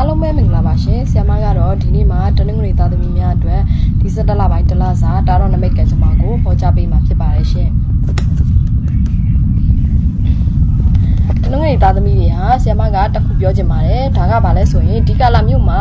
အားလုံးပဲမင်္ဂလာပါရှင်ဆ iam မကတော့ဒီနေ့မှာတနင်္ဂနွေသားသမီးများအတွက်ဒီ17လပိုင်းတလစာတာတော့နမိတ်ကံကြမ္မာကိုဟောကြားပေးမှာဖြစ်ပါတယ်ရှင်တနင်္ဂနွေသားသမီးတွေဟာဆ iam မကတစ်ခုပြောချင်ပါတယ်ဒါကဘာလဲဆိုရင်ဒီကလာမြို့မှာ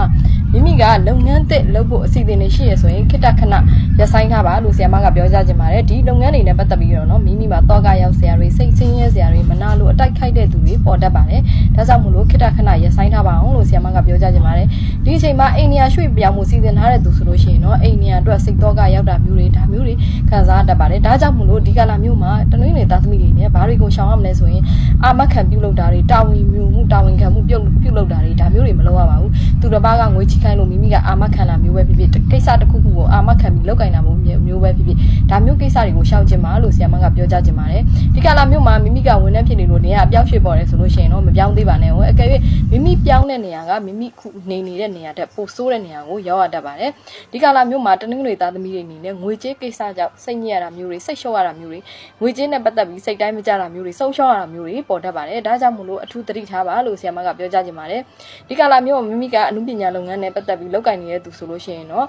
မိမိကလုပ်ငန်းသစ်လုပ်ဖို့အစီအစဉ်တွေရှိရဆိုရင်ခိတ္တခဏရပ်ဆိုင်းထားပါလို့ဆ iam မကပြောကြားချင်ပါတယ်ဒီလုပ်ငန်းတွေနဲ့ပတ်သက်ပြီးတော့နော်မိမိမှာတောကရောက်ဆရာတွေစိတ်ဆင်းရဲဆရာတွေမနာလို့အတိုက်ခိုက်တဲ့သူတွေပေါ်တတ်ပါတယ်ဒါကြောင့်မို့လို့ခိတ္တခဏရပ်ဆိုင်းထားပါအောင်လို့ဆ iam မကပြောကြားချင်ပါတယ်ဒီအချိန်မှာအိန္ဒိယရွှေ့ပြောင်းမှုစီစဉ်ထားတဲ့သူဆိုလို့ရှိရင်တော့အိန္ဒိယအတွက်စိတ်တောကရောက်တာမျိုးတွေဒါမျိုးတွေခံစားတတ်ပါတယ်ဒါကြောင့်မို့လို့ဒီကလာမျိုးမှာတနင်္ဂနွေသားသမီးတွေနဲ့ဘာတွေကိုရှောင်ရမလဲဆိုရင်အာမခံပြုလုပ်တာတွေတာဝန်ယူမှုတာဝန်ခံမှုပြုတ်ပြုလုပ်တာတွေဒါမျိုးတွေမလုပ်ရပါဘူးသူတစ်ပါးကငွေချီခိုင်းလို့မိမိကအာမခံတာမျိုးပဲဖြစ်ဖြစ်ကိစ္စတစ်ခုခုကိုအာမခံပြီးလုပ်ကင်တာမျိုးမျိုးပဲဖြစ်ဖြစ်ဒါမျိုးကိစ္စတွေကိုရှောင်ကျင်ပါလို့ဆရာမကပြောကြားချင်ပါတယ်ဒီကလာမျိုးမှာမိမိကဝန်ထမ်းဖြစ်နေလို့နေရာအပြောင်းရွှေ့ပေါ်တယ်ဆိုလို့ရှိရင်တော့မပြောင်းသေးပါနဲ့ဟိုအကယ်၍မိမိပြောင်းတဲ့နေရာကမိမိခုနေနေတဲ့နေရာတက်ပိုဆိုးတဲ့နေရာကိုရောက်ရတတ်ပါတယ်ဒီကလာမျိုးမှာတနင်္ဂနွေသားသမီးတွေအနေနဲ့ငွေကြေးကိစ္စကြောင့်စိတ်ညစ်ရတာမျိုးတွေစိတ်လျှော့ရတာမျိုးတွေငွေကြေးနဲ့ပတ်သက်ပြီးစိတ်တိုင်းမကြတာမျိုးတွေဆုံးရှုံးရတာမျိုးတွေပေါ်တတ်ပါတယ်ဒါကြောင့်မို့လို့အထူးသတိထားပါလို့ဆရာမကပြောကြားချင်ပါတယ်ဒီကလာမျိုးမှာမိမိကအမှုပညာလုပ်ငန်းနဲ့ပတ်သက်ပြီးလုပ်ကိုင်နေတဲ့သူဆိုလို့ရှိရင်တော့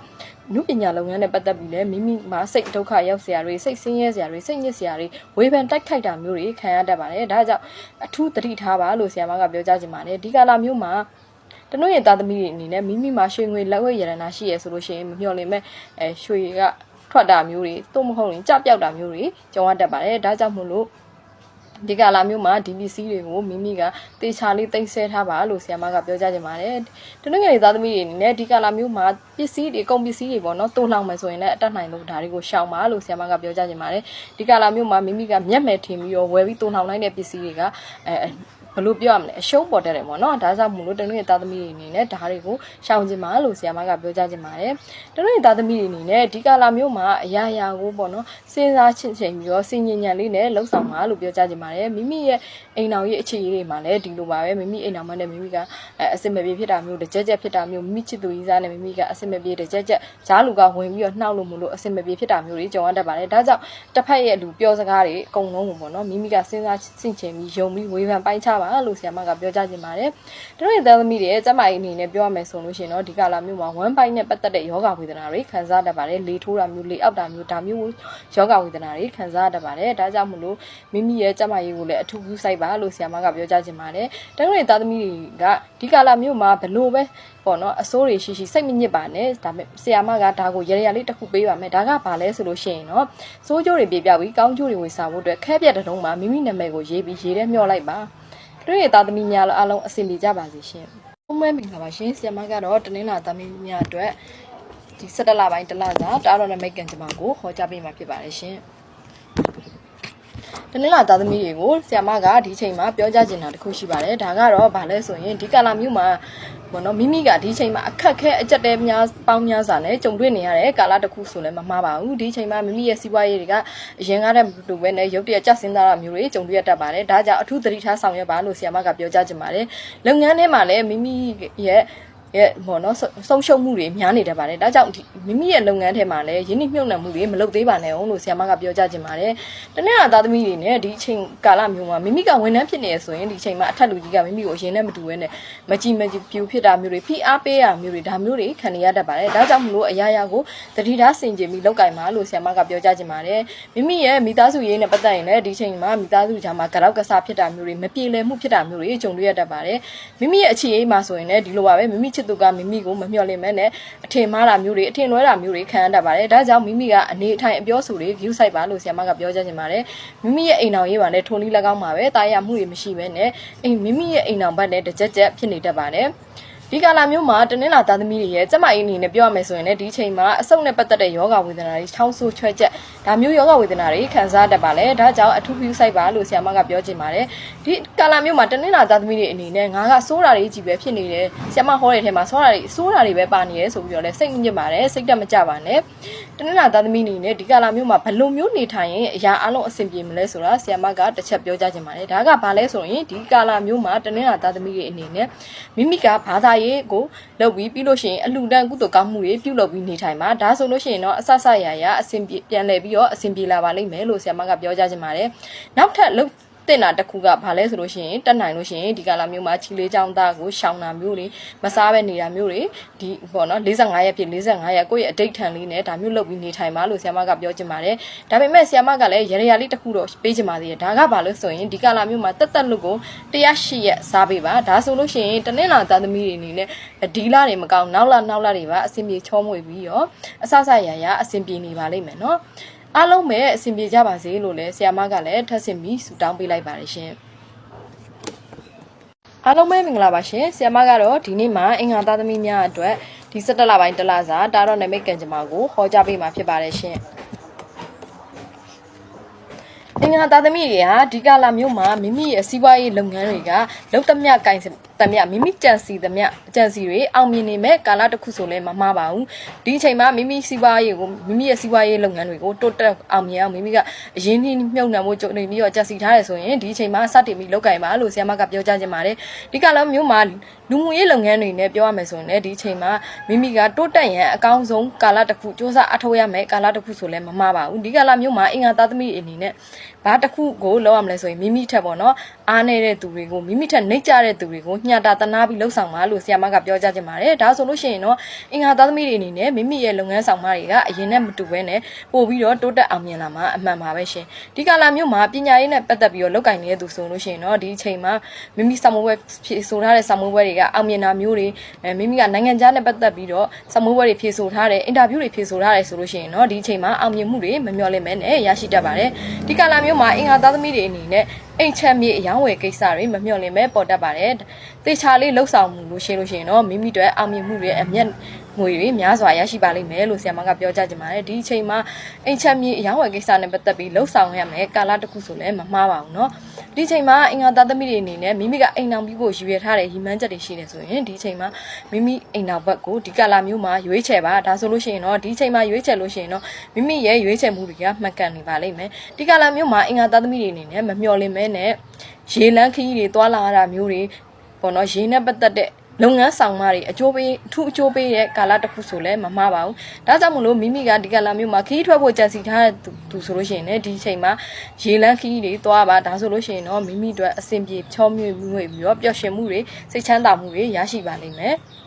အမှုပညာလုပ်ငန်းနဲ့ပတ်သက်ပြီးလည်းမိမိမှာစိတ်ဒုက္ခရောက်စရာတွေစိတ်ဆင်းရဲစရာတွေစိတ်ညစ်စရာတွေဝေဖန်တိုက်ခိုက်တာမျိုးတွေခံရတတ်ပါတယ်ဒါကြောင့်အထူးသတိထားပါလို့ဆရာမကပြောကြားချင်ပါတယ်ဒီကလာမျိုးမှာတနွေရဲ့သားသမီးတွေအနေနဲ့မိမိမှာရွှေငွေလက်ဝဲရတနာရှိရဆိုလို့ရှိရင်မမျှော်လင့်မဲ့အဲရွှေကထွက်တာမျိုးတွေသို့မဟုတ်ရင်ကြပြောက်တာမျိုးတွေကြုံရတတ်ပါတယ်ဒါကြောင့်မို့လို့ ဒီကလာမျိုးမှာဒီပစ္စည်းတွေကိုမိမိကတေချာလေးသိမ်းဆဲထားပါလို့ဆရာမကပြောကြားချင်ပါတယ်။တနင်္ဂနွေသားသမီးတွေအနေနဲ့ဒီကလာမျိုးမှာပစ္စည်းတွေကုန်ပစ္စည်းတွေပေါ့နော်တိုးလောင်မယ်ဆိုရင်လည်းအတက်နိုင်လို့ဒါတွေကိုရှောင်ပါလို့ဆရာမကပြောကြားချင်ပါတယ်။ဒီကလာမျိုးမှာမိမိကမျက်မယ်ထင်ပြီးတော့ဝယ်ပြီးတိုးလောင်နိုင်တဲ့ပစ္စည်းတွေကအဲ ဘယ်လိုပြောရမလဲအရှုံးပေါ်တတ်တယ်ပေါ့နော်ဒါကြောင့်မို့လို့တနင်္ဂနွေသားသမီးတွေအနေနဲ့ဒါတွေကိုရှောင်ကျင်ပါလို့ဆရာမကပြောကြားချင်ပါတယ်တနင်္ဂနွေသားသမီးတွေအနေနဲ့ဒီကာလာမျိုးမှာအရာရာကိုပေါ့နော်စဉ်းစားချင့်ချိန်ပြီးတော့စင်ញဉဏ်လေးနဲ့လှုပ်ဆောင်ပါလို့ပြောကြားချင်ပါတယ်မိမိရဲ့ အိမ်တော်ရဲ့အခြေအနေတွေမှာလည်းဒီလိုပါပဲမိမိအိမ်တော်မှာနဲ့မိမိကအအစင်မပြေဖြစ်တာမျိုးတကြက်ကြက်ဖြစ်တာမျိုးမိမိချစ်သူကြီးစားနဲ့မိမိကအစင်မပြေတကြက်ကြက်ဈာလူကဝင်ပြီးတော့နှောက်လို့မလို့အစင်မပြေဖြစ်တာမျိုးတွေကြုံရတတ်ပါတယ်ဒါကြောင့်တစ်ဖက်ရဲ့လူပြောစကားတွေအကုန်လုံးကိုပေါ့နော်မိမိကစဉ်းစားဆင့်ချင်ပြီးယုံပြီးဝေဖန်ပိုင်းချပါလို့ဆရာမကပြောကြားခြင်းပါတယ်။တို့ရဲ့သားသမီးတွေရဲ့ကျမကြီးအနေနဲ့ပြောရမယ်ဆိုလို့ရှိရင်တော့ဒီကလာမျိုးမှာဝမ်းပိုင်းနဲ့ပတ်သက်တဲ့ယောဂဝေဒနာတွေခံစားတတ်ပါတယ်။လေထိုးတာမျိုးလေအောက်တာမျိုးဒါမျိုးယောဂဝေဒနာတွေခံစားတတ်ပါတယ်။ဒါကြောင့်မလို့မိမိရဲ့ကျမကြီးကိုလည်းအထူးကူးစိုက်ပါလို့ဆရာမကပြောကြားခြင်းပါတယ်။တို့ရဲ့သားသမီးတွေကဒီကလာမျိုးမှာဘလို့ပဲပေါ့နော်အစိုးတွေရှိရှိစိတ်မညစ်ပါနဲ့ဒါပေမဲ့ဆရာမကဒါကိုရရရလေးတစ်ခုပေးပါမယ်ဒါကဘာလဲဆိုလို့ရှိရင်တော့စိုးကျိုးတွေပြပြပြီးကောင်းကျိုးတွေဝင်စားဖို့အတွက်ခဲပြတ်တဲ့တုံးမှာမိမိနာမည်ကိုရေးပြီးရေးထဲမျှော်လိုက်ပါတို့ရဲ့သားသမီးများလည်းအားလုံးအဆင်ပြေကြပါစေရှင်။ဘုံမဲမင်္ဂလာပါရှင်။ဆရာမကတော့တနင်္လာသမီးများအတွက်ဒီ17လပိုင်းတလစာတားတော်နဲ့မိတ်ကန်ကျမကိုဟောကြားပေးမှာဖြစ်ပါတယ်ရှင်။ တနင်္လာသားသမီးတွေကိုဆရာမကဒီချိန်မှာပြောကြားချင်တာတစ်ခုရှိပါတယ်။ဒါကတော့ဘာလဲဆိုရင်ဒီကာလာမျိုးမှာဘောနော်မိမိကဒီချိန်မှာအခက်ခဲအကြက်တဲများပေါင်းများစွာနဲ့ကြုံတွေ့နေရတဲ့ကာလတစ်ခုဆိုလည်းမမှားပါဘူးဒီချိန်မှာမိမိရဲ့စီးပွားရေးတွေကအရင်ကတည်းကတူပဲနဲ့ရုပ်တရက်ကြဆင်းသားတာမျိုးတွေကြုံတွေ့ရတတ်ပါတယ်ဒါကြောင့်အထူးသတိထားဆောင်ရွက်ပါလို့ဆရာမကပြောကြားချင်ပါတယ်လုပ်ငန်းထဲမှာလည်းမိမိရဲ့ ရဲ့ဘောနော်ဆုံးရှုံးမှုတွေများနေတတ်ပါတယ်ဒါကြောင့်မိမိရဲ့လုပ်ငန်းထဲမှာလည်းယင်းနှိမ့်နှံမှုတွေမလုပ်သေးပါနဲ့အောင်လို့ဆရာမကပြောကြားချင်ပါတယ်တနေ့ကသားသမီးတွေနဲ့ဒီအချိန်ကာလမျိုးမှာမိမိကဝန်ထမ်းဖြစ်နေဆိုရင်ဒီအချိန်မှာအထက်လူကြီးကမိမိကိုအရင်နဲ့မတူဘဲနဲ့မကြည်မကြည်ပြူဖြစ်တာမျိုးတွေဖိအားပေးရမျိုးတွေဒါမျိုးတွေခံနေရတတ်ပါတယ်ဒါကြောင့်မလို့အရာရာကိုတတိထားဆင်ခြင်ပြီးလောက်ကင်ပါလို့ဆရာမကပြောကြားချင်ပါတယ်မိမိရဲ့မိသားစုရေးနဲ့ပတ်သက်ရင်လည်းဒီအချိန်မှာမိသားစုကြားမှာကြောက်ကစားဖြစ်တာမျိုးတွေမပြေလည်မှုဖြစ်တာမျိုးတွေကြုံတွေ့ရတတ်ပါတယ်မိမိရဲ့အခြေအေးမှာဆိုရင်လည်းဒီလိုပါပဲမိမိချစ်သူကမိမိကိုမမျှော်လင့်မဲ့နဲ့အထင်မှားတာမျိုးတွေအထင်လွဲတာမျိုးတွေခံရတတ်ပါတယ်ဒါကြောင့်မိမိကအနေအထိုင်အပြောဆိုတွေ view site ပါလို့ဆရာမကပြောကြားချင်ပါတယ်မိမိရဲ့အိမ်တော်ရေးပါနဲ့ထုံလီ၎င်းပါပဲတာယာမှုတွေမရှိဘဲနဲ့အိမ်မိမိရဲ့အိမ်တော်ဘက်နဲ့တကြက်ကြက်ဖြစ်နေတတ်ပါတယ် ဒီကာလာမျိုးမှာတနင်္လာသားသမီးတွေရဲ့ကျမအင်းအနေနဲ့ပြောရမယ်ဆိုရင်လည်းဒီချိန်မှာအဆုတ်နဲ့ပတ်သက်တဲ့ယောဂဝေဒနာတွေချောင်းဆိုးချွဲချက်ဒါမျိုးယောဂဝေဒနာတွေခံစားတတ်ပါလေဒါကြောင့်အထူးပြုဆိုင်ပါလို့ဆရာမကပြောချင်ပါတယ်ဒီကာလာမျိုးမှာတနင်္လာသားသမီးတွေအနေနဲ့ငါကစိုးတာတွေကြီးပဲဖြစ်နေတယ်ဆရာမဟောတဲ့ထဲမှာစိုးတာတွေစိုးတာတွေပဲပါနေတယ်ဆိုပြီးတော့လဲစိတ်ညစ်ပါတယ်စိတ်တက်မကြပါနဲ့တနင်္လာသားသမီးအနေနဲ့ဒီကာလာမျိုးမှာဘယ်လိုမျိုးနေထိုင်ရင်အရာအလုံးအဆင်ပြေမလဲဆိုတာဆရာမကတစ်ချက်ပြောကြချင်ပါတယ်ဒါကဘာလဲဆိုရင်ဒီကာလာမျိုးမှာတနင်္လာသားသမီးတွေအနေနဲ့မိမိကဘာသာရေးကိုလုပ်ပြီးပြီးလို့ရှိရင်အလှူဒန်းကုသိုလ်ကောင်းမှုတွေပြုလုပ်ပြီးနေထိုင်မှာဒါဆိုလို့ရှိရင်တော့အဆဆရရအဆင်ပြေပြန်လည်ပြီးတော့အဆင်ပြေလာပါလိမ့်မယ်လို့ဆရာမကပြောကြချင်ပါတယ်နောက်ထပ်လုပ် တတင်တာတစ်ခုကဘာလဲဆိုလို့ရှိရင်တက်နိုင်လို့ရှိရင်ဒီကာလာမျိုးမှာချီလေးချောင်းသားကိုရှောင်တာမျိုးတွေမစားပဲနေတာမျိုးတွေဒီပေါ့နော်45ရက်ပြည့်45ရက်ကိုယ့်ရဲ့အတိတ်ထန်လေးနဲ့ဒါမျိုးလုပ်ပြီးနေထိုင်ပါလို့ဆရာမကပြောချင်ပါတယ်ဒါပေမဲ့ဆရာမကလည်းရရရလေးတစ်ခုတော့ပေးချင်ပါသေးတယ်ဒါကဘာလို့ဆိုရင်ဒီကာလာမျိုးမှာတက်တက်လို့ကို108ရက်စားပေးပါဒါဆိုလို့ရှိရင်တနင်္လာသားသမီးတွေအနေနဲ့ဒီလာတွေမကောင်းနောက်လာနောက်လာတွေပါအဆင်ပြေချောမွေပြီးရောအဆဆရရအဆင်ပြေနေပါလိမ့်မယ်နော် အားလုံးပဲအဆင်ပြေကြပါစေလို့လည်းဆရာမကလည်းထပ်ဆင့်ပြီးဆုတောင်းပေးလိုက်ပါတယ်ရှင်အားလုံးပဲမင်္ဂလာပါရှင်ဆရာမကတော့ဒီနေ့မှာအင်္ဂါသားသမီးများအတွက်ဒီ17လပိုင်းတလစာတာတော့နမိတ်ကံကြမ္မာကိုဟောကြားပေးမှာဖြစ်ပါတယ်ရှင်အင်္ဂါသားသမီးတွေဟာဒီကာလာမျိုးမှာမိမိရဲ့စီးပွားရေးလုပ်ငန်းတွေကလုံတမျှကင် တမျှမိမိကြံစီတမျှကြံစီတွေအောင်မြင်နေမဲ့ကာလတစ်ခုဆိုလဲမမှားပါဘူးဒီအချိန်မှာမိမိစီးပွားရေးကိုမိမိရဲ့စီးပွားရေးလုပ်ငန်းတွေကိုတိုးတက်အောင်မြင်အောင်မိမိကအရင်းနှီးမြှုပ်နှံမှုကြုံနေပြီးတော့ကြံစီထားရဆိုရင်ဒီအချိန်မှာစတင်ပြီးလုပ်ကင်ပါလို့ဆရာမကပြောကြားခြင်းပါတယ်ဒီကာလာမျိုးမှာလူမှုရေးလုပ်ငန်းတွေနဲ့ပြောရမယ်ဆိုရင်လည်းဒီအချိန်မှာမိမိကတိုးတက်ရန်အကောင်းဆုံးကာလတစ်ခုစ조사အထောက်ရမယ်ကာလတစ်ခုဆိုလဲမမှားပါဘူးဒီကာလာမျိုးမှာအင်္ဂါသားသမီးအနေနဲ့ဘာတစ်ခုကိုလောက်ရမလဲဆိုရင်မိမိထက်ပေါ့နော်အားနေတဲ့သူတွေကိုမိမိထက်နှိမ့်ကြတဲ့သူတွေကိုညှတာတနာပြီးလှုပ်ဆောင်ပါလို့ဆရာမကပြောကြားခြင်းပါတယ်ဒါဆိုလို့ရှိရင်တော့အင်္ဂါသားသမီးတွေအနေနဲ့မိမိရဲ့လုပ်ငန်းဆောင်မတွေကအရင်နဲ့မတူဘဲနဲ့ပို့ပြီးတော့တိုးတက်အောင်မြင်လာမှာအမှန်ပါပဲရှင်ဒီကာလာမျိုးမှာပညာရေးနဲ့ပတ်သက်ပြီးတော့လောက်ကင်နေတဲ့သူဆိုလို့ရှိရင်တော့ဒီအချိန်မှာမိမိစာမိုးပွဲဖြေဆိုထားတဲ့စာမိုးပွဲတွေကအောင်မြင်တာမျိုးတွေအဲမိမိကနိုင်ငံခြားနဲ့ပတ်သက်ပြီးတော့စာမိုးပွဲတွေဖြေဆိုထားတယ်အင်တာဗျူးတွေဖြေဆိုထားတယ်ဆိုလို့ရှိရင်တော့ဒီအချိန်မှာအောင်မြင်မှုတွေမမျှော်လင့်မဲနဲ့ရရှိတတ်ပါတယ်ဒီကာလာမျိုးမှာအင်္ဂါသားသမီးတွေအနေနဲ့အိမ်ချက်မြေအယောင်းဝယ်ကိစ္စတွေမမျှော်လင့်မဲပေါ်တတ်ပါတယ်တေချာလေးလှုပ်ဆောင်မှုလို့ရှိလို့ရှိရင်တော့မိမိတို့အောင်မြင်မှုတွေအမျက် ငွေတွေများစွာရရှိပါလိမ့်မယ်လို့ဆရာမကပြောကြားချင်ပါတယ်ဒီအချိန်မှာအိမ်ချက်မြေအယောင်းဝယ်ကိစ္စနဲ့ပတ်သက်ပြီးလှုပ်ဆောင်ရမယ်ကာလတစ်ခုဆိုလည်းမမှားပါဘူးเนาะဒီအချိန်မှာအင်္ဂါသားသမီးတွေအနေနဲ့မိမိကအိမ်အောင်ပြီးဖို့ရည်ရွယ်ထားတဲ့ရည်မှန်းချက်တွေရှိနေဆိုရင်ဒီအချိန်မှာမိမိအိမ်အောင်ဘက်ကိုဒီကာလာမျိုးမှာရွေးချယ်ပါဒါဆိုလို့ရှိရင်တော့ဒီအချိန်မှာရွေးချယ်လို့ရှိရင်တော့မိမိရဲ့ရွေးချယ်မှုတွေကမှတ်ကန်နေပါလိမ့်မယ်ဒီကာလာမျိုးမှာအင်္ဂါသားသမီးတွေအနေနဲ့မမျှော်လင့်မဲနဲ့ရေလန်းခရီးတွေတွာလာရတာမျိုးတွေပေါ့နော်ရေနဲ့ပတ်သက်တဲ့ လုပ်ငန်းဆောင်မတွေအကျိုးပေးအထူးအကျိုးပေးတဲ့ကာလတစ်ခုဆိုလဲမမှားပါဘူး။ဒါကြောင့်မလို့မိမိကဒီကာလမျိုးမှာခီးထွက်ဖို့ကြံစီထားတဲ့သူဆိုလို့ရှိရင်လည်းဒီအချိန်မှာရေလန်းခီးတွေသွားပါဒါဆိုလို့ရှိရင်တော့မိမိတို့အဆင်ပြေချောမြွေ့မြွေ့ပြီးတော့ပျော်ရွှင်မှုတွေစိတ်ချမ်းသာမှုတွေရရှိပါလိမ့်မယ်။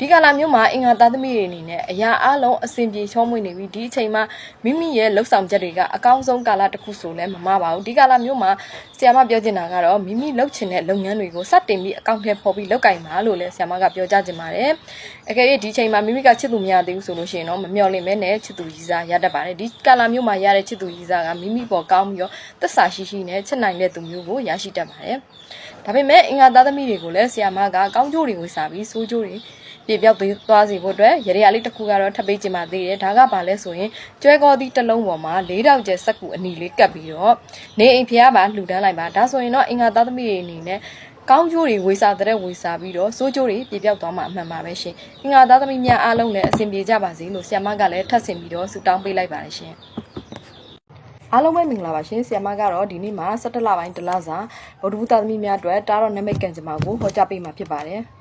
ဒီကာလာမျိုးမှာအင်္ဂါသားသမီးတွေအနေနဲ့အရာအလုံးအဆင်ပြေချောမွေ့နေပြီးဒီအချိန်မှာမိမိရဲ့လှုပ်ဆောင်ချက်တွေကအကောင်းဆုံးကာလတစ်ခုဆိုလဲမမှားပါဘူးဒီကာလာမျိုးမှာဆရာမပြောချင်တာကတော့မိမိလုပ်ချင်တဲ့လုပ်ငန်းတွေကိုစတင်ပြီးအကောင့်ထဲပေါ်ပြီးလုပ်ကင်ပါလို့လည်းဆရာမကပြောကြားချင်ပါတယ်အကယ်၍ဒီချိန်မှာမိမိကချစ်သူမရသေးဘူးဆိုလို့ရှိရင်တော့မမျှော်လင့်မဲနဲ့ချစ်သူကြီးစားရတတ်ပါတယ်ဒီကာလာမျိုးမှာရတဲ့ချစ်သူကြီးစားကမိမိပေါ်ကောင်းပြီးတော့သက်စာရှိရှိနဲ့ချစ်နိုင်တဲ့သူမျိုးကိုရရှိတတ်ပါတယ်ဒါပေမဲ့အင်္ဂါသားသမီးတွေကိုလည်းဆရာမကကောင်းကျိုးတွေကိုစာပြီးဆိုးကျိုးတွေ ပြပြောက်သွားစေဖို့အတွက်ရရလေးတစ်ခုကတော့ထပ်ပေးချင်ပါသေးတယ်ဒါကဘာလဲဆိုရင်ကျွဲကောသီးတစ်လုံးပေါ်မှာ၄တောက်ကျဲစက်ကူအနီလေးကပ်ပြီးတော့နေအိမ်ဖျားပါလှူဒန်းလိုက်ပါဒါဆိုရင်တော့အင်္ဂါသားသမီးတွေအနေနဲ့ကောင်းကျိုးတွေဝေစာတဲ့ဝေစာပြီးတော့စိုးကျိုးတွေပြပြောက်သွားမှာအမှန်ပါပဲရှင်။အင်္ဂါသားသမီးများအားလုံးလည်းအဆင်ပြေကြပါစေလို့ဆ iam မကလည်းထပ်ဆင်ပြီးတော့ဆုတောင်းပေးလိုက်ပါတယ်ရှင်။အားလုံးပဲမင်္ဂလာပါရှင်။ဆီယမကတော့ဒီနေ့မှာ17လပိုင်းတလစာဗုဒ္ဓဘုသားသမီးများအတွက်တားတော့နမိတ်ကံကြမ္မာကိုဟောကြားပေးမှာဖြစ်ပါတယ်။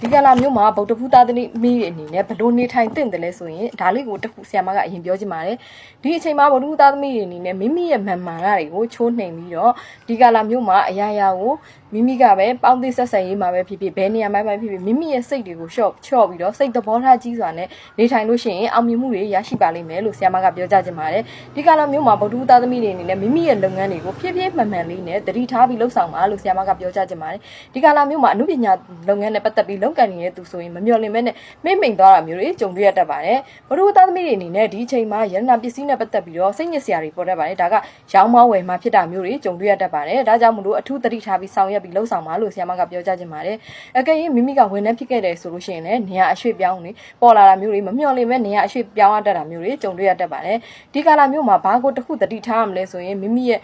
ဒီကလာမျိုးမှာဗုဒ္ဓဘုသားသမီးမိအနေနဲ့ဘလို့နေထိုင်တင့်တယ်လဲဆိုရင်ဒါလေးကိုတခုဆရာမကအရင်ပြောချင်ပါတယ်ဒီအချိန်မှာဗုဒ္ဓဘုသားသမီးတွေအနေနဲ့မိမိရဲ့မှန်မှန်ရတွေကိုချိုးနှိမ်ပြီးတော့ဒီကလာမျိုးမှာအရာရာကို မိမိကပဲပေါင်းသိဆက်ဆံရေးမှာပဲဖြစ်ဖြစ်ဘယ်နေရာမှာပဲဖြစ်ဖြစ်မိမိရဲ့စိတ်တွေကိုရှော့ချော့ပြီးတော့စိတ်သဘောထားကြီးစွာနဲ့နေထိုင်လို့ရှိရင်အောင်မြင်မှုတွေရရှိပါလိမ့်မယ်လို့ဆရာမကပြောကြားချင်ပါတယ်ဒီကလာမျိုးမှာဗုဒ္ဓဘုသားသမီးတွေအနေနဲ့မိမိရဲ့လုပ်ငန်းတွေကိုဖြည်းဖြည်းမှန်မှန်လေးနဲ့တတိထားပြီးလှုပ်ဆောင်ပါလို့ဆရာမကပြောကြားချင်ပါတယ်ဒီကလာမျိုးမှာအမှုပညာလုပ်ငန်းနဲ့ပတ်သက်ပြီးလုပ်ကိုင်နေတဲ့သူဆိုရင်မမျှော်လင့်မဲနဲ့မိမ့်မိန်သွားတာမျိုးတွေကြုံတွေ့ရတတ်ပါတယ်ဘုဒ္ဓသားသမီးတွေအနေနဲ့ဒီအချိန်မှာရတနာပစ္စည်းနဲ့ပတ်သက်ပြီးတော့စိတ်ညစ်စရာတွေပေါ်တတ်ပါတယ်ဒါကရောင်းမောင်းဝယ်မှာဖြစ်တာမျိုးတွေကြုံတွေ့ရတတ်ပါတယ်ဒါကြောင့်မလို့အထူးသတိထားပြီးဆောင်ရွက်ပြီးလှုပ်ဆောင်ပါလို့ဆရာမကပြောကြားခြင်းပါတယ်အကယ်၍မိမိကဝန်ထမ်းဖြစ်ခဲ့တယ်ဆိုလို့ရှိရင်လည်းနေရာအရွှေ့ပြောင်းနေပေါ်လာတာမျိုးတွေမမျှော်လင့်မဲနေရာအရွှေ့ပြောင်းရတတ်တာမျိုးတွေကြုံတွေ့ရတတ်ပါတယ်ဒီကာလမျိုးမှာဘာကိုတစ်ခုသတိထားရမလဲဆိုရင်မိမိရဲ့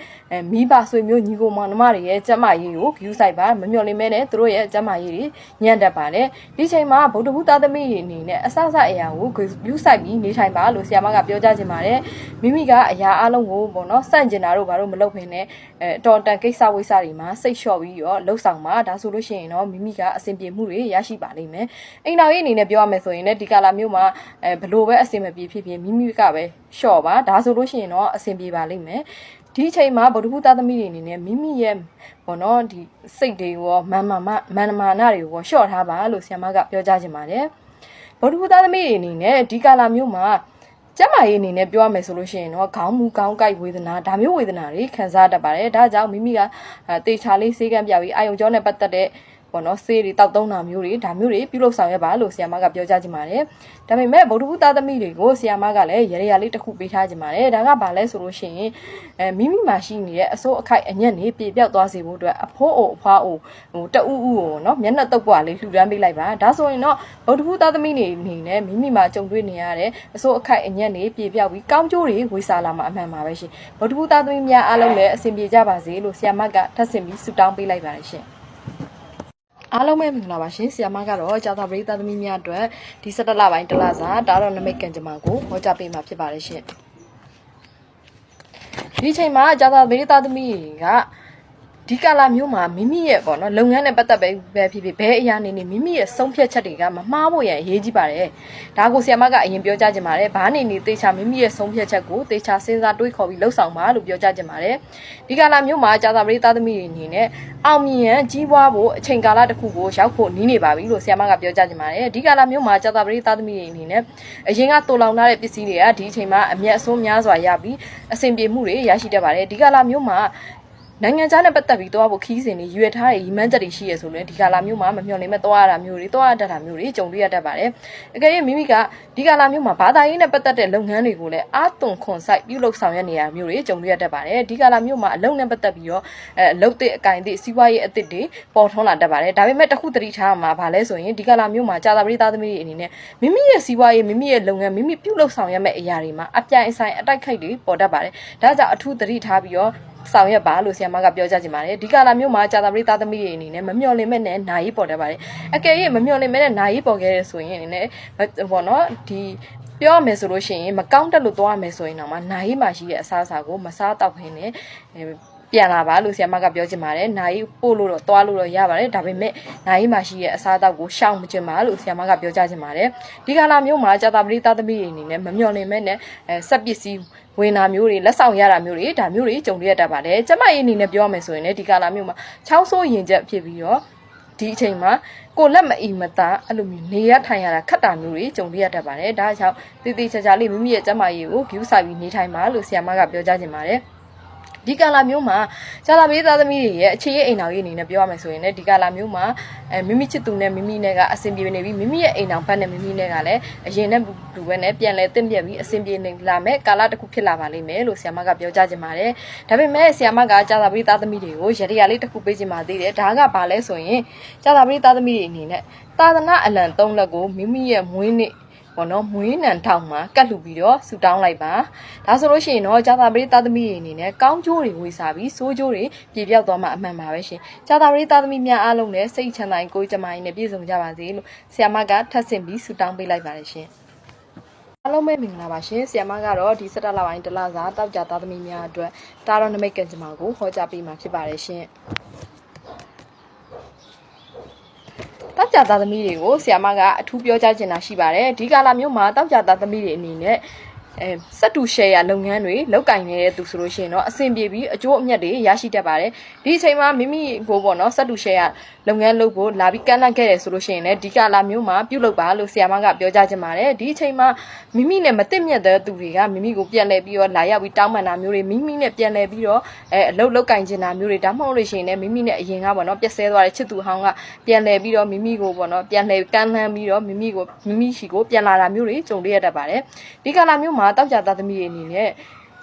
မိဘဆွေမျိုးညီကိုမောင်နှမတွေရဲ့ကျမရေးကိုဂယူးဆိုင်ပါမမျှော်လင့်မဲနဲ့သူတို့ရဲ့ကျမရေးတွေညံ့တတ်ပါတယ်ဒီချိန်မှာဗုဒ္ဓဘုသားသမီးတွေအနေနဲ့အဆအဆအရာကိုယူဆိုင်ပြီးနေထိုင်ပါလို့ဆရာမကပြောကြားခြင်းပါတယ်မိမိကအရာအလုံးကိုပေါ့နော်စန့်ကျင်တာတို့ဘာလို့မလုပ်ဖ ೇನೆ အဲတော်တန်ကိစ္စဝိစ္စတွေမှာစိတ်လျှော့ပြီးတော့လှုပ်ဆောင်ပါဒါဆိုလို့ရှိရင်တော့မိမိကအဆင်ပြေမှုတွေရရှိပါလိမ့်မယ်အိမ်တော်ရေးအနေနဲ့ပြောရမယ်ဆိုရင်လည်းဒီကာလာမျိုးမှာအဲဘလို့ပဲအဆင်မပြေဖြစ်ဖြစ်မိမိကပဲလျှော့ပါဒါဆိုလို့ရှိရင်တော့အဆင်ပြေပါလိမ့်မယ်ဒီအချိန်မှာဗုဒ္ဓဘုသားသမီးတွေအနေနဲ့မိမိရဲ့ဘောနော်ဒီစိတ်တွေကိုရောမာမာမမာနမာနတွေကိုရောလျှော့ထားပါလို့ဆရာမကပြောကြားခြင်းပါတယ်ဗုဒ္ဓဘုသားသမီးတွေအနေနဲ့ဒီကာလမျိုးမှာ ကျမကြီးအနေနဲ့ပြောရမယ်ဆိုလို့ရှိရင်တော့ခေါင်းမူခေါင်းကိုက်ဝေဒနာဒါမျိုးဝေဒနာတွေခံစားတတ်ပါတယ်ဒါကြောင့်မိမိကအဲတေချာလေးစေးကမ်းပြပြီးအာယုံကြောနဲ့ပတ်သက်တဲ့ ပေါ့နော်ဆေးတွေတောက်သုံးတာမျိုးတွေဒါမျိုးတွေပြုလုပ်ဆောင်ရပါလို့ဆရာမကပြောကြားခြင်းပါတယ်ဒါပေမဲ့ဗုဒ္ဓဘုသားသမီးတွေကိုဆရာမကလည်းရရရလေးတစ်ခုပေးထားခြင်းပါတယ်ဒါကဘာလဲဆိုလို့ရှိရင်အဲမိမိမှာရှိနေတဲ့အစိုးအခိုက်အညက်နေပြေပြောက်သွားစေဖို့အတွက်အဖိုးအိုအဖွားအိုဟိုတအူးဦးကိုနော်မျက်နှာတုပ်ပွားလေးလှူဒန်းပေးလိုက်ပါဒါဆိုရင်တော့ဗုဒ္ဓဘုသားသမီးတွေအနေနဲ့မိမိမှာကြုံတွေ့နေရတဲ့အစိုးအခိုက်အညက်နေပြေပြောက်ပြီးကောင်းကျိုးတွေဝေစားလာမှာအမှန်ပါပဲရှင်ဗုဒ္ဓဘုသားသမီးများအားလုံးလည်းအဆင်ပြေကြပါစေလို့ဆရာမကထပ်ဆင့်ပြီးဆုတောင်းပေးလိုက်ပါတယ်ရှင် အားလုံးပဲမင်္ဂလာပါရှင်ဆီယမကတော့ကြာသာပရိသတ်သမီးများအတွက်ဒီ17လပိုင်းတလစာတာတော်နမိတ်ကံကြမ္မာကိုဟောကြားပေးမှာဖြစ်ပါတယ်ရှင်ဒီချိန်မှာကြာသာပရိသတ်သမီးတွေက ဒီကာလာမျိုးမှာမိမိရဲ့ပေါ့နော်လုပ်ငန်းနဲ့ပတ်သက်ပဲပဲဖြစ်ဖြစ်ဘဲအရာနေနေမိမိရဲ့ဆုံးဖြတ်ချက်တွေကမမှားဖို့ရန်အရေးကြီးပါတယ်ဒါကိုဆီယမကအရင်ပြောကြားချင်ပါတယ်ဘာနေနေတေချာမိမိရဲ့ဆုံးဖြတ်ချက်ကိုတေချာစဉ်းစားတွေးခေါ်ပြီးလှုပ်ဆောင်ပါလို့ပြောကြားချင်ပါတယ်ဒီကာလာမျိုးမှာကြာသာပရိသတ်သမီးတွေအနေနဲ့အောင်မြင်ရန်ကြီးပွားဖို့အချိန်ကာလတစ်ခုကိုရောက်ဖို့နီးနေပါပြီလို့ဆီယမကပြောကြားချင်ပါတယ်ဒီကာလာမျိုးမှာကြာသာပရိသတ်သမီးတွေအနေနဲ့အရင်ကတူလောင်ထားတဲ့ပစ္စည်းတွေကဒီအချိန်မှာအမျက်အစွန်းများစွာရပြီးအဆင်ပြေမှုတွေရရှိတတ်ပါတယ်ဒီကာလာမျိုးမှာ နိုင်ငံခြားနဲ့ပတ်သက်ပြီးတော့ဖို့ခီးစဉ်တွေရွေထားတဲ့ရီမန်းချက်တွေရှိရဆိုရင်ဒီကာလာမျိုးမှာမမျှော်လင့်မဲ့သွားရတာမျိုးတွေသွားရတတ်တာမျိုးတွေကြုံတွေ့ရတတ်ပါတယ်။အကယ်၍မိမိကဒီကာလာမျိုးမှာဘာသာရေးနဲ့ပတ်သက်တဲ့လုပ်ငန်းတွေကိုလည်းအာသွန်ခွန်ဆိုင်ပြုလုပ်ဆောင်ရနေရမျိုးတွေကြုံတွေ့ရတတ်ပါတယ်။ဒီကာလာမျိုးမှာအလုပ်နဲ့ပတ်သက်ပြီးတော့အဲအလုပ်တဲ့အကင်တွေစီးပွားရေးအသစ်တွေပေါ်ထွန်းလာတတ်ပါတယ်။ဒါပေမဲ့တခုတတိထားမှာဘာလဲဆိုရင်ဒီကာလာမျိုးမှာကြာသာပရိသတ်သမီးတွေအနေနဲ့မိမိရဲ့စီးပွားရေးမိမိရဲ့လုပ်ငန်းမိမိပြုလုပ်ဆောင်ရမယ့်အရာတွေမှာအပြိုင်အဆိုင်အတိုက်ခိုက်တွေပေါ်တတ်ပါတယ်။ဒါကြောင့်အထူးတတိထားပြီးတော့ ဆောင်ရွက်ပါလို့ဆရာမကပြောကြချင်ပါတယ်ဒီကာလာမျိုးမှာကြာသာပရိသတ်သမီးတွေအနေနဲ့မမျှော်လင့်မဲ့နဲ့နာရီပေါ်တတ်ပါတယ်အကယ်၍မမျှော်လင့်မဲ့နဲ့နာရီပေါ်ခဲ့ရဆိုရင်အနေနဲ့ဟောနော်ဒီပြောရမယ်ဆိုလို့ရှိရင်မကောင်းတက်လို့သွားရမယ်ဆိုရင်တော့မနိုင်မှာရှိတဲ့အစားအစာကိုမစားတော့ခင်းနဲ့ ပြန်လာပါလို့ဆရာမကပြောချင်ပါတယ်။နိုင်ပို့လို့တော့သွားလို့တော့ရပါတယ်။ဒါပေမဲ့နိုင်မှာရှိတဲ့အစားအသောက်ကိုရှောင်မချင်ပါလို့ဆရာမကပြောကြချင်ပါတယ်။ဒီကာလာမျိုးမှာကြာတာပရိသတ်သမီးတွေအနေနဲ့မမျှော်လင့်မဲ့နဲ့အဲစက်ပစ္စည်းဝင်တာမျိုးတွေလက်ဆောင်ရတာမျိုးတွေဒါမျိုးတွေကြုံရတတ်ပါတယ်။ကျမရဲ့အနေနဲ့ပြောရမယ်ဆိုရင်လည်းဒီကာလာမျိုးမှာချောင်းဆိုးရင်ချက်ဖြစ်ပြီးတော့ဒီအချိန်မှာကိုလက်မအီမသားအဲ့လိုမျိုးနေရထိုင်ရတာခက်တာမျိုးတွေကြုံရတတ်ပါတယ်ဒါကြောင့်တည်တည်ချာချာလေးမိမိရဲ့ကျမရေးကို view ဆိုင်ပြီးနေထိုင်ပါလို့ဆရာမကပြောကြားချင်ပါတယ် ဒီကာလာမျိုးမှာကြာလာပေးသားသမီးတွေရဲ့အခြေရဲ့အိမ်တော်ကြီးအနေနဲ့ပြောရမယ်ဆိုရင်လည်းဒီကာလာမျိုးမှာအဲမိမိချစ်သူနဲ့မိမိနဲ့ကအဆင်ပြေနေပြီမိမိရဲ့အိမ်တော်ဘက်နဲ့မိမိနဲ့ကလည်းအရင်နဲ့လူပဲနဲ့ပြန်လဲတင့်ပြက်ပြီးအဆင်ပြေနေလာမဲ့ကာလတစ်ခုဖြစ်လာပါလိမ့်မယ်လို့ဆရာမကပြောကြားချင်ပါတယ်ဒါပေမဲ့ဆရာမကကြာလာပေးသားသမီးတွေကိုရရရလေးတစ်ခုပေးချင်ပါသေးတယ်ဒါကဘာလဲဆိုရင်ကြာလာပေးသားသမီးတွေအနေနဲ့သာသနာအလံ၃လက်ကိုမိမိရဲ့မွေးနေ့ ပေါ့နော်မွေးနံထောင်မှာကတ်လှူပြီးတော့ဆူတောင်းလိုက်ပါဒါဆိုလို့ရှိရင်တော့ဂျာတာပရိသတ်သမီးတွေအနေနဲ့ကောင်းကျိုးတွေဝေစားပြီးစိုးကျိုးတွေပြေပြောက်သွားမှာအမှန်ပါပဲရှင်ဂျာတာပရိသတ်သမီးများအားလုံးလည်းစိတ်ချမ်းသာရင်ကိုယ်ကြမ်းမာရင်လည်းပြည့်စုံကြပါစေလို့ဆရာမကထပ်ဆင့်ပြီးဆူတောင်းပေးလိုက်ပါတယ်ရှင်အားလုံးပဲမင်္ဂလာပါရှင်ဆီယမကတော့ဒီ17လပိုင်းတလစာတောက်ကြသားသမီးများအတွက်တာတော်နမိတ်ကံကြမ္မာကိုဟောကြားပေးမှာဖြစ်ပါတယ်ရှင် တောက်ကြသားသမီးတွေကိုဆီယမကအထူးပြောကြားချင်တာရှိပါတယ်ဒီကာလမျိုးမှာတောက်ကြသားသမီးတွေအနေနဲ့အဲစက်တူရှယ်ယာလုပ်ငန်းတွေလောက်ကင်နေတဲ့သူဆိုလို့ရှိရင်တော့အဆင်ပြေပြီးအကျိုးအမြတ်တွေရရှိတတ်ပါတယ်ဒီအချိန်မှာမိမိကိုပေါ့နော်စက်တူရှယ်ယာလုပ်ငန်းလုပ်ဖို့လာပြီးကန့်လန့်ခဲ့တယ်ဆိုလို့ရှိရင်လည်းဒီကလာမျိုးမှာပြုလုပ်ပါလို့ဆရာမကပြောကြားချင်ပါတယ်ဒီအချိန်မှာမိမိနဲ့မသိမြတ်တဲ့သူတွေကမိမိကိုပြန်လဲပြီးတော့လာရောက်ပြီးတောင်းပန်တာမျိုးတွေမိမိနဲ့ပြန်လဲပြီးတော့အဲအလုပ်လောက်ကင်ချင်တာမျိုးတွေဒါမှမဟုတ်လို့ရှိရင်လည်းမိမိနဲ့အရင်ကပေါ့နော်ပြက်ဆဲသွားတဲ့ချစ်သူဟောင်းကပြန်လဲပြီးတော့မိမိကိုပေါ့နော်ပြန်လဲကန့်လန့်ပြီးတော့မိမိကိုမိမိရှိကိုပြန်လာတာမျိုးတွေကြုံရတတ်ပါတယ်ဒီကလာမျိုးမှာတောက်ကြသားသမီးတွေအနေနဲ့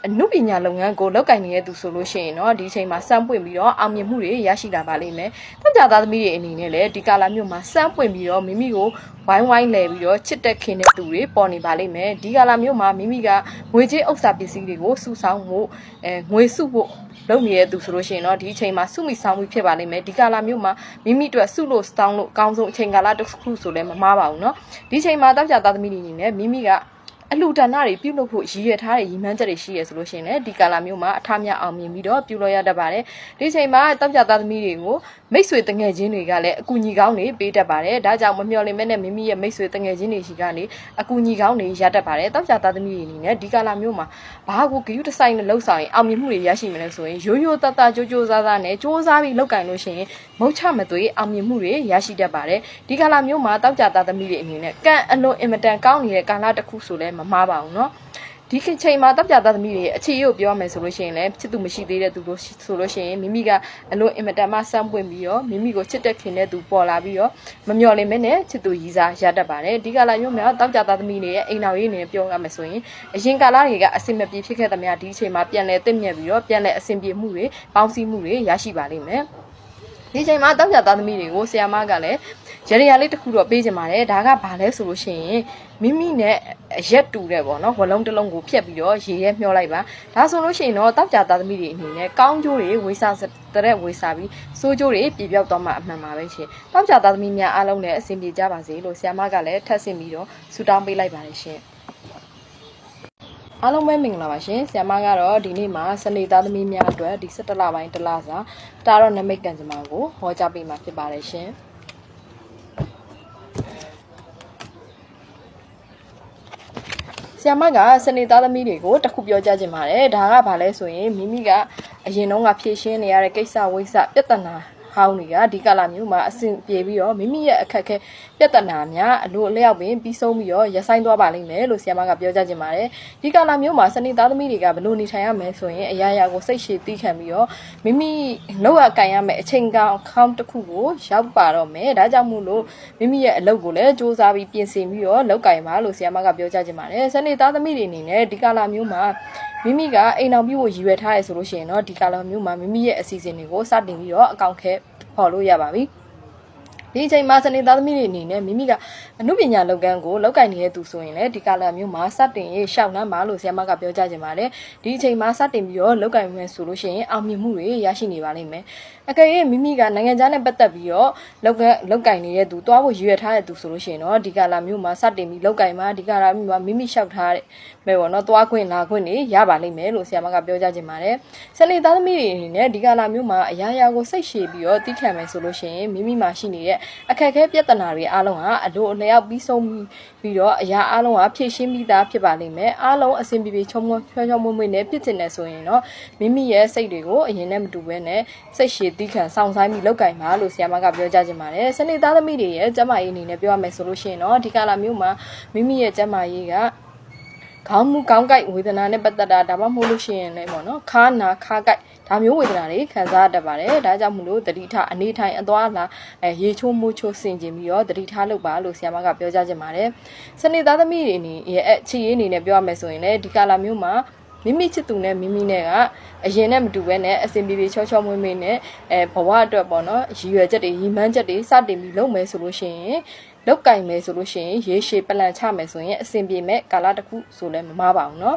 အမှုပညာလုပ်ငန်းကိုလောက်ကင်နေတဲ့သူဆိုလို့ရှိရင်တော့ဒီအချိန်မှာစမ်းပွင့်ပြီးတော့အောင်မြင်မှုတွေရရှိလာပါလိမ့်မယ်။တောက်ကြသားသမီးတွေအနေနဲ့လည်းဒီကာလာမျိုးမှာစမ်းပွင့်ပြီးတော့မိမိကိုဝိုင်းဝိုင်းလဲပြီးတော့ချစ်တက်ခင်တဲ့သူတွေပေါ်နေပါလိမ့်မယ်။ဒီကာလာမျိုးမှာမိမိကငွေကြေးဥစ္စာပစ္စည်းတွေကိုစုဆောင်းဖို့အဲငွေစုဖို့လုပ်နေတဲ့သူဆိုလို့ရှိရင်တော့ဒီအချိန်မှာစုမိဆောင်မှုဖြစ်ပါလိမ့်မယ်ဒီကာလာမျိုးမှာမိမိတို့စုလို့စောင်းလို့အကောင်းဆုံးအချိန်ကာလတစ်ခုဆိုလည်းမမှားပါဘူးเนาะဒီအချိန်မှာတောက်ကြသားသမီးတွေအနေနဲ့မိမိက အလှူဒါနတွေပြုလုပ်ဖို့ရည်ရွယ်ထားတဲ့ရည်မှန်းချက်တွေရှိရဆိုလို့ရှိရင်လည်းဒီကာလမျိုးမှာအထများအောင်မြင်ပြီးတော့ပြုလုပ်ရတတ်ပါတယ်ဒီချိန်မှာတောက်ကြသားသမီးတွေကိုမိတ်ဆွေတငယ်ချင်းတွေကလည်းအကူအညီကောင်းတွေပေးတတ်ပါတယ်ဒါကြောင့်မမျှော်လင့်မဲနဲ့မိမိရဲ့မိတ်ဆွေတငယ်ချင်းတွေရှိကနေအကူအညီကောင်းတွေရတတ်ပါတယ်တောက်ကြသားသမီးတွေအနေနဲ့ဒီကာလမျိုးမှာဘာကိုဂရုတစိုက်နဲ့လှုပ်ဆောင်ရင်အောင်မြင်မှုတွေရရှိမယ်လဲဆိုရင်ရိုးရိုးသားသားကြိုးကြိုးစားစားနဲ့စူးစမ်းပြီးလုပ်ကင်လို့ရှိရင်မုတ်ချမသွေးအောင်မြင်မှုတွေရရှိတတ်ပါတယ်ဒီကာလမျိုးမှာတောက်ကြသားသမီးတွေအနေနဲ့ကံအလွန်အင်မတန်ကောင်းနေတဲ့ကာလတစ်ခုဆိုလဲမမှားပါဘူးเนาะ ဒီချိန်မှာတပ်ပြသားသမီးတွေအခြေရုပ်ပြောမယ်ဆိုလို့ရှိရင်လည်းချစ်သူမရှိသေးတဲ့သူတို့ဆိုလို့ရှိရင်မိမိကအလွန်အင်မတန်မှစမ်းပွင့်ပြီးတော့မိမိကိုချစ်တဲ့ခင်တဲ့သူပေါ်လာပြီးတော့မမျော်လင့်မဲနဲ့ချစ်သူရည်စားရတတ်ပါတယ်ဒီကလာမျိုးများတောက်ကြသားသမီးတွေရဲ့အိမ်တော်ရေးအနေနဲ့ပြောရမယ်ဆိုရင်အရင်ကာလတွေကအဆင်မပြေဖြစ်ခဲ့သမျှဒီအချိန်မှာပြန်လဲတင့်မြတ်ပြီးတော့ပြန်လဲအဆင်ပြေမှုတွေပေါင်းစည်းမှုတွေရရှိပါလိမ့်မယ်ဒီချိန်မှာတောက်ကြသားသမီးတွေကိုဆီယာမကလည်းရရရလေးတစ်ခုတော့ပေးကြပါတယ်ဒါကဘာလဲဆိုလို့ရှိရင် မိမိနဲ့ရက်တူတဲ့ပေါ့နော်ဝလုံးတစ်လုံးကိုဖြတ်ပြီးတော့ရေရဲမျောလိုက်ပါဒါဆိုလို့ရှိရင်တော့တောက်ကြသားသမီးတွေအနေနဲ့ကောင်းကျိုးတွေဝေစာတဲ့ဝေစာပြီးစိုးကျိုးတွေပြပြောက်တော့မှအမှန်ပါပဲရှင်တောက်ကြသားသမီးများအားလုံးလည်းအဆင်ပြေကြပါစေလို့ဆရာမကလည်းထပ်ဆင့်ပြီးတော့ဆုတောင်းပေးလိုက်ပါတယ်ရှင်အားလုံးပဲမင်္ဂလာပါရှင်ဆ iam မကတော့ဒီနေ့မှာစနေသားသမီးများအတွက်ဒီ17လပိုင်းတစ်လစာတာတော့နမိတ်ကံကြမ္မာကိုဟောကြားပေးမှာဖြစ်ပါတယ်ရှင် ဆ iam မကစနေသားသမီးတွေကိုတခုပြောကြခြင်းပါတယ်ဒါကဘာလဲဆိုရင်မိမိကအရင်တော့ကဖြည့်ရှင်းနေရတဲ့ကိစ္စဝိစ္စပြဿနာ ဟောင်းတွေကဒီကလာမျိုးမှာအဆင်ပြေပြီးတော့မိမိရဲ့အခက်အခဲပြဿနာများအလိုအလျောက်ပင်ပြီးဆုံးပြီးတော့ရဆိုင်သွားပါလိမ့်မယ်လို့ဆရာမကပြောကြခြင်းပါတယ်ဒီကလာမျိုးမှာစနေသားသမီးတွေကဘလို့နေထိုင်ရမယ်ဆိုရင်အရာရာကိုစိတ်ရှည်သိခံပြီးတော့မိမိလောက်ရကန်ရမယ်အချိန်ကောင်ခေါင်းတစ်ခုကိုရောက်ပါတော့မယ်ဒါကြောင့်မို့လို့မိမိရဲ့အလုပ်ကိုလည်းစူးစမ်းပြီးပြင်ဆင်ပြီးတော့လောက်ကင်ပါလို့ဆရာမကပြောကြခြင်းပါတယ်စနေသားသမီးတွေအနေနဲ့ဒီကလာမျိုးမှာ မိမိကအိမ်အောင်ပြုဖို့ရည်ရွယ်ထားရဆိုလို့ရှိရင်တော့ဒီကာလမျိုးမှာမိမိရဲ့အစီအစဉ်တွေကိုစတင်ပြီးတော့အကောင့်ခဲဖော်လို့ရပါပြီဒီအချိန်မှာစနေသားသမီးတွေအနေနဲ့မိမိကအမှုပညာလုပ်ငန်းကိုလောက်ကင်နေတဲ့သူဆိုရင်လည်းဒီကာလမျိုးမှာစတင်ရေးရှောက်နှမ်းပါလို့ဆရာမကပြောကြခြင်းပါတယ်ဒီအချိန်မှာစတင်ပြီးတော့လောက်ကင်မယ်ဆိုလို့ရှိရင်အောင်မြင်မှုတွေရရှိနေပါလိမ့်မယ်အကယ်၍မိမိကနိုင်ငံခြားနဲ့ပတ်သက်ပြီးတော့လောက်ကလောက်ကင်နေတဲ့သူတွားဖို့ရည်ရွယ်ထားတဲ့သူဆိုလို့ရှိရင်တော့ဒီကာလမျိုးမှာစတင်ပြီးလောက်ကင်မှာဒီကာလမျိုးမှာမိမိလျှောက်ထားတဲ့ မဲ့ပေါ့နော်တွားခွင့်လာခွင့်တွေရပါလိမ့်မယ်လို့ဆရာမကပြောကြခြင်းပါတယ်စနေသားသမီးတွေအနေနဲ့ဒီကာလမျိုးမှာအရာရာကိုစိတ်ရှည်ပြီးတော့တိခံမယ်ဆိုလို့ရှိရင်မိမိမှာရှိနေတဲ့အခက်အခဲပြဿနာတွေအားလုံးဟာအလိုအလျောက်ပြီးဆုံးပြီးတော့အရာအားလုံးဟာဖြည့်ရှင်းပြီးသားဖြစ်ပါလိမ့်မယ်အားလုံးအဆင်ပြေပြေချုံချောချောမွေ့မွေ့နဲ့ဖြစ်နေဆိုရင်တော့မိမိရဲ့စိတ်တွေကိုအရင်နဲ့မတူဘဲနဲ့စိတ်ရှည်တိခံစောင့်ဆိုင်ပြီးလောက်ကင်ပါလို့ဆရာမကပြောကြခြင်းပါတယ်စနေသားသမီးတွေရဲ့ကျမရေးအနေနဲ့ပြောရမယ်ဆိုလို့ရှိရင်တော့ဒီကာလမျိုးမှာမိမိရဲ့ကျမရေးက ခေါင်းမူခေါင်းကိုက်ဝေဒနာနဲ့ပတ်သက်တာဒါမှမဟုတ်လို့ရှိရင်လည်းပေါ့နော်ခါနာခါကိုက်ဒါမျိုးဝေဒနာတွေခံစားတတ်ပါတယ်ဒါကြောင့်မလို့တတိထအနေထိုင်အသွားအလာအဲရေချိုးမိုးချိုးဆင်ကျင်ပြီးတော့တတိထလုပ်ပါလို့ဆရာမကပြောကြခြင်းပါတယ်စနေသားသမီးတွေအနေရဲ့အချီရေးအနေနဲ့ပြောရမယ်ဆိုရင်လည်းဒီကာလမျိုးမှာမိမိချစ်သူနဲ့မိမိနဲ့ကအရင်နဲ့မတူဘဲနဲ့အစင်ပြေပြေချောချောမွေ့မွေ့နဲ့အဲဘဝအတွက်ပေါ့နော်ရည်ရွယ်ချက်တွေရည်မှန်းချက်တွေစတင်ပြီးလုပ်မယ်ဆိုလို့ရှိရင် လောက်ကင်မယ်ဆိုလို့ရှိရင်ရေရှည်ပလန်ချမယ်ဆိုရင်အဆင်ပြေမဲ့ကာလတစ်ခုဆိုလည်းမမားပါဘူးเนาะ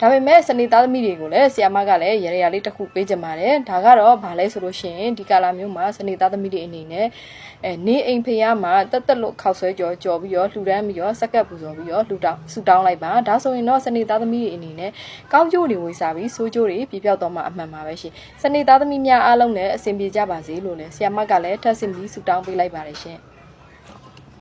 ဒါပေမဲ့စနေသားသမီးတွေကိုလည်းဆီယာမကလည်းရရရလေးတစ်ခုပေးကြပါတယ်ဒါကတော့ဘာလဲဆိုလို့ရှိရင်ဒီကာလမျိုးမှာစနေသားသမီးတွေအနေနဲ့အဲနေအိမ်ဖျားမှာတက်တက်လို့ခောက်ဆွဲကြော်ကြော်ပြီးတော့လှူဒန်းပြီးတော့စက်ကပ်ပူဇော်ပြီးတော့လှူတောင်းဆူတောင်းလိုက်ပါဒါဆိုရင်တော့စနေသားသမီးတွေအနေနဲ့ကောင်းကျိုးတွေဝေစားပြီးဆိုးကျိုးတွေပြပြောက်တော့မှအမှန်ပါပဲရှင်စနေသားသမီးများအားလုံးလည်းအဆင်ပြေကြပါစေလို့လည်းဆီယာမကလည်းထပ်ဆင့်ပြီးဆူတောင်းပေးလိုက်ပါတယ်ရှင်